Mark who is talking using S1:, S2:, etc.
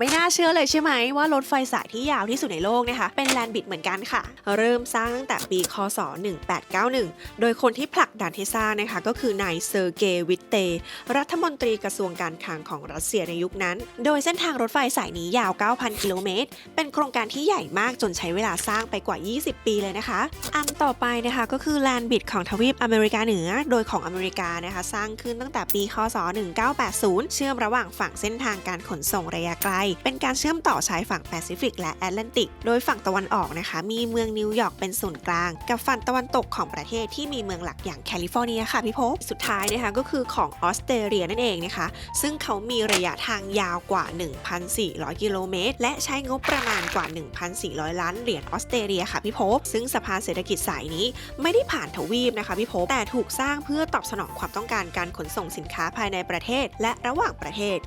S1: ไม่น่าเชื่อเลยใช่ไหมว่ารถไฟสายที่ยาวที่สุดในโลกนะคะเป็นแลนบิดเหมือนกันค่ะ เริ่มสร้างตั้งแต่ปี คศ 1891 โดยคนที่ผลักดันให้สร้างนะคะก็คือนายเซอร์เกย์วิตเต รัฐมนตรีกระทรวงการคลังของรัสเซียในยุคนั้น โดยเส้นทางรถไฟสายนี้ยาว 9,000 กิโลเมตร เป็นโครงการที่ใหญ่มากจนใช้เวลาสร้างไปกว่า 20 ปีเลยนะคะ อันต่อไปนะคะก็คือแลนบิดของทวีปอเมริกาเหนือ โดยของอเมริกานะคะสร้างขึ้นตั้งแต่ปี คศ 1980 เชื่อมระหว่างฝั่งเส้นทางการขนส่งระยะไกลเป็นการเชื่อมต่อชายฝั่งแปซิฟิกและแอตแลนติก โดยฝั่งตะวันออกนะคะ มีเมืองนิวยอร์กเป็นศูนย์กลาง กับฝั่งตะวันตกของประเทศที่มีเมืองหลักอย่างแคลิฟอร์เนียค่ะพี่พสุดท้ายนะคะก็คือของออสเตรเลียนั่นเองนะคะ ซึ่งเขามีระยะทางยาวกว่า 1,400 กิโลเมตร และใช้งบประมาณกว่า 1,400 ล้านเหรียญออสเตรเลียค่ะพี่พบซึ่งสะพานเศรษฐกิจสายนี้ไม่ได้ผ่านทวีปนะคะพี่พบแต่ถูกสร้างเพื่อตอบสนองความต้องการการขนส่งสินค้าภายในประเทศและระหว่างประเทศ